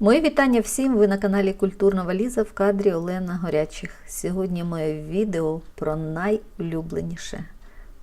Мої вітання всім. Ви на каналі Культурна Валіза в кадрі Олена Горячих. Сьогодні моє відео про найулюбленіше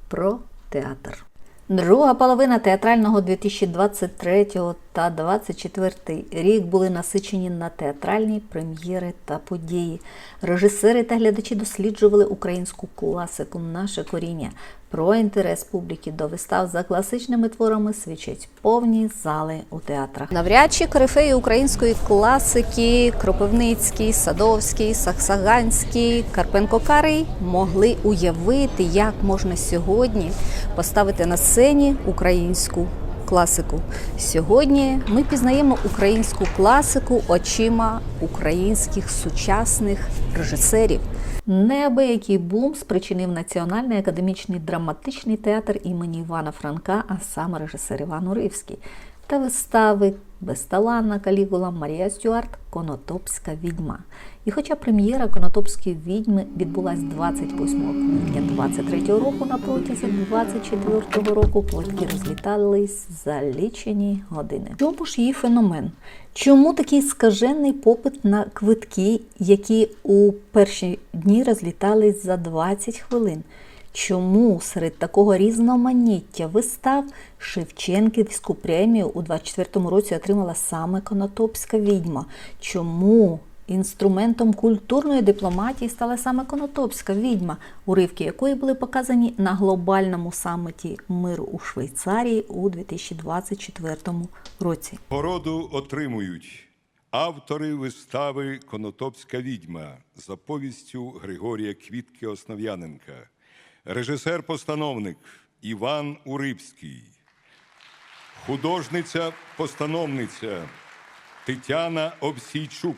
про театр. Друга половина театрального 2023 та 2024 рік були насичені на театральні прем'єри та події. Режисери та глядачі досліджували українську класику, наше коріння. Про інтерес публіки до вистав за класичними творами свідчать повні зали у театрах. Навряд чи корифеї української класики Кропивницький, Садовський, Саксаганський, Карпенко-Карий могли уявити, як можна сьогодні поставити на сцені українську класику. Сьогодні ми пізнаємо українську класику очима українських сучасних режисерів. Неабиякий бум спричинив Національний академічний драматичний театр імені Івана Франка, а саме режисер Іван Уривський, та вистави Безталанна Калігула, Марія Стюарт, Конотопська відьма. І хоча прем'єра Конотопської відьми відбулась 28 квітня 23-го року на протязі 24-го року, квитки розлітались за лічені години. Чому ж її феномен? Чому такий скажений попит на квитки, які у перші дні розлітались за 20 хвилин? Чому серед такого різноманіття вистав Шевченківську премію у 24-му році отримала саме Конотопська відьма? Чому інструментом культурної дипломатії стала саме Конотопська відьма, уривки якої були показані на глобальному саміті миру у Швейцарії у 2024 році? Породу отримують автори вистави Конотопська відьма за повістю Григорія Квітки Основ'яненка, режисер-постановник Іван Урибський, художниця-постановниця Тетяна Обсійчук,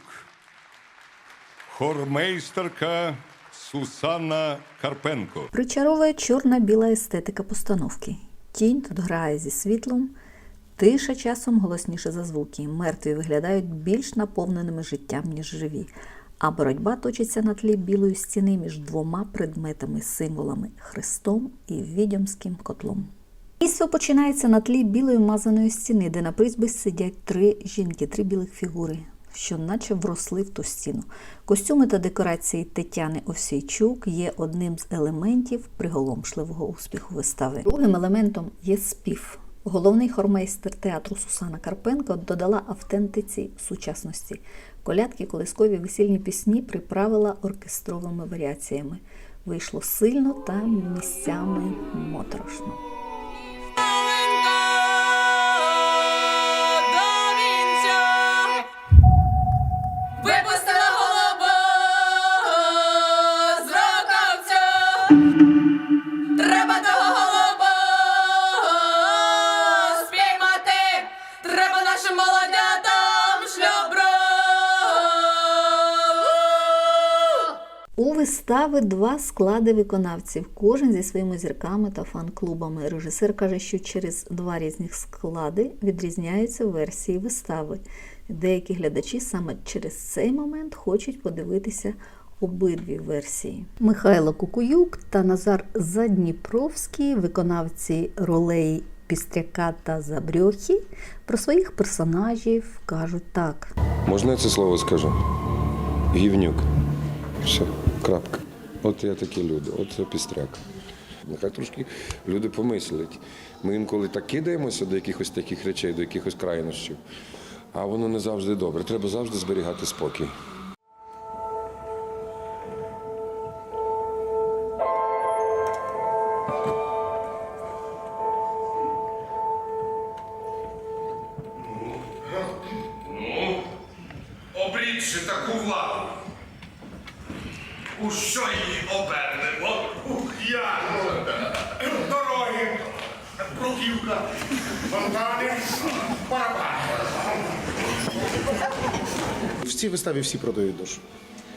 хормейстерка Сусанна Карпенко. Причаровує чорна-біла естетика постановки. Тінь тут грає зі світлом, тиша часом голосніше за звуки. Мертві виглядають більш наповненими життям, ніж живі. А боротьба точиться на тлі білої стіни між двома предметами, символами Христом і відьомським котлом. Дійство починається на тлі білої мазаної стіни, де на призьбі сидять три жінки, три білих фігури, що наче вросли в ту стіну. Костюми та декорації Тетяни Овсійчук є одним з елементів приголомшливого успіху вистави. Другим елементом є спів. Головний хормейстер театру Сусана Карпенко додала автентиці сучасності. Колядки, колискові весільні пісні приправила оркестровими варіаціями. Вийшло сильно та місцями моторошно. Вистави два склади виконавців, кожен зі своїми зірками та фан-клубами. Режисер каже, що через два різних склади відрізняються версії вистави. Деякі глядачі саме через цей момент хочуть подивитися обидві версії. Михайло Кукуюк та Назар Задніпровський, виконавці ролей Пістряка та Забрьохи, про своїх персонажів кажуть так. Можна я це слово скажу? Гівнюк. Все, крапка. От я такі люди, от це пістряк. Нехай трошки люди помислять. Ми інколи так кидаємося до якихось таких речей, до якихось крайнощів, а воно не завжди добре. Треба завжди зберігати спокій. Обрічши таку владу. У що її обернемо? Ух, я! Дороги, бруківка, фонтани, барабани. В цій виставі всі продають душу.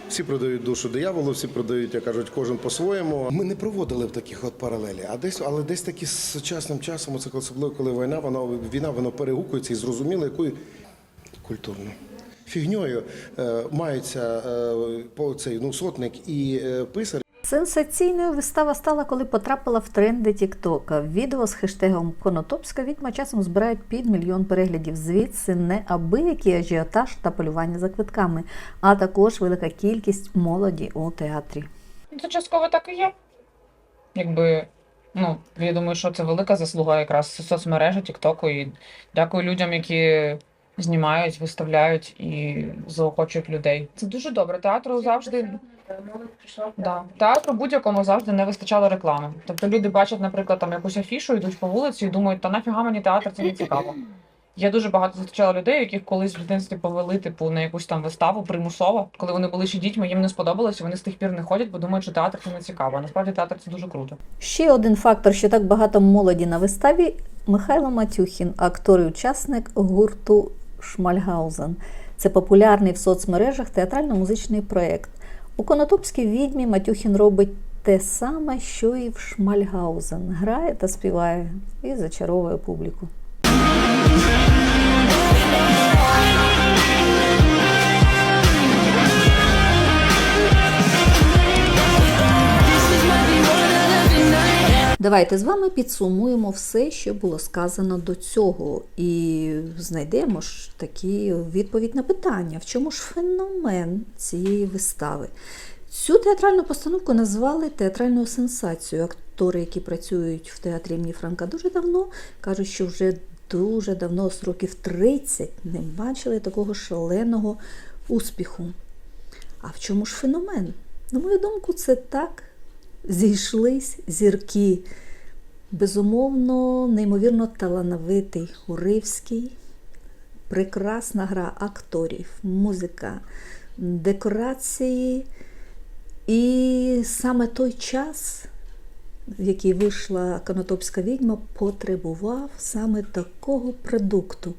Всі продають душу дияволу, всі продають, як кажуть, кожен по-своєму. Ми не проводили в таких от паралелі, а десь, але десь таки з сучасним часом, особливо коли війна, вона війна воно перегукується і зрозуміло, якою культурно. Фігньою е, маються е, по цей ну, сотник і е, писар. Сенсаційною вистава стала, коли потрапила в тренди Тіктока. Відео з хештегом Конотопська відьма часом збирають півмільйон переглядів. Звідси неабиякий ажіотаж та полювання за квитками, а також велика кількість молоді у театрі. Це частково так і є. Якби, ну, я думаю, що це велика заслуга якраз соцмережі, Тіктоку. І дякую людям, які знімають, виставляють і заохочують людей. Це дуже добре. Театру завжди. Да. Театру будь-якому завжди не вистачало реклами. Тобто люди бачать, наприклад, там якусь афішу, йдуть по вулиці і думають, та нафіга мені театр, це не цікаво. Є дуже багато зустрічала людей, яких колись в дитинстві повели типу на якусь там виставу примусово, коли вони були ще дітьми, їм не сподобалось, вони з тих пір не ходять, бо думають, що театр це не цікаво. А насправді театр це дуже круто. Ще один фактор, що так багато молоді на виставі Михайло Матюхін, актор і учасник гурту Шмальгаузен. Це популярний в соцмережах театрально-музичний проєкт. У Конотопській відьмі Матюхін робить те саме, що і в Шмальгаузен. Грає та співає і зачаровує публіку. Давайте з вами підсумуємо все, що було сказано до цього, і знайдемо ж такі відповідь на питання, в чому ж феномен цієї вистави. Цю театральну постановку назвали театральною сенсацією. Актори, які працюють в театрі імені Франка дуже давно, кажуть, що вже дуже давно, з років 30, не бачили такого шаленого успіху. А в чому ж феномен? На мою думку, це так зійшлись зірки. Безумовно, неймовірно талановитий Уривський, прекрасна гра акторів, музика, декорації. І саме той час, в який вийшла Конотопська відьма, потребував саме такого продукту.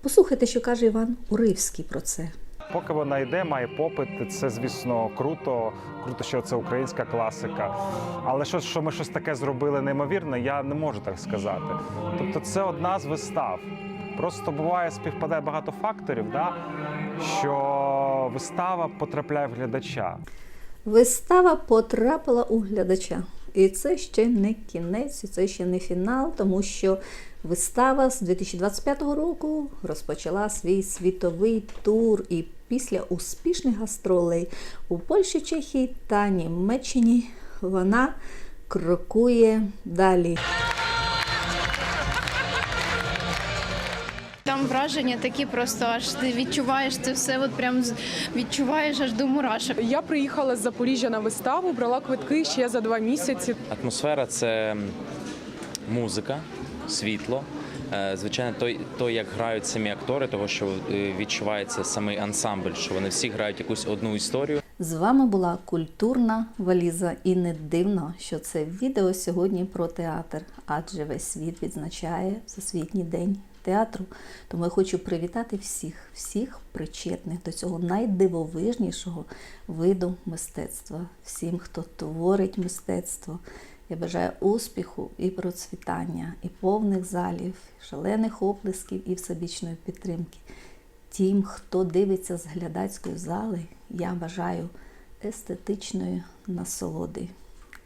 Послухайте, що каже Іван Уривський про це. Поки вона йде, має попит. Це, звісно, круто. Круто, що це українська класика. Але що, що ми щось таке зробили неймовірне, я не можу так сказати. Тобто, це одна з вистав. Просто буває, співпадає багато факторів, да? що вистава потрапляє в глядача. Вистава потрапила у глядача. І це ще не кінець, і це ще не фінал, тому що вистава з 2025 року розпочала свій світовий тур. І після успішних гастролей у Польщі, Чехії та Німеччині вона крокує далі. Там враження такі просто аж ти відчуваєш це все, от прям відчуваєш аж до мурашок. Я приїхала з Запоріжжя на виставу, брала квитки ще за два місяці. Атмосфера це музика, світло. Е, Звичайно, той, той, як грають самі актори, того що е, відчувається самий ансамбль, що вони всі грають якусь одну історію. З вами була культурна валіза, і не дивно, що це відео сьогодні про театр, адже весь світ відзначає Всесвітній день театру. Тому я хочу привітати всіх, всіх причетних до цього найдивовижнішого виду мистецтва, всім, хто творить мистецтво. Я бажаю успіху і процвітання, і повних залів, шалених оплесків і всебічної підтримки. Тим, хто дивиться з глядацької зали, я бажаю естетичної насолоди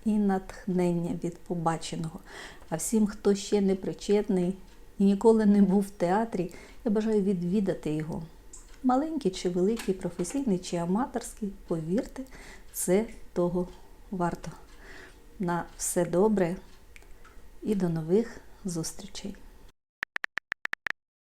і натхнення від побаченого. А всім, хто ще не причетний і ніколи не був в театрі, я бажаю відвідати його. Маленький чи великий, професійний чи аматорський, повірте, це того варто. На все добре і до нових зустрічей!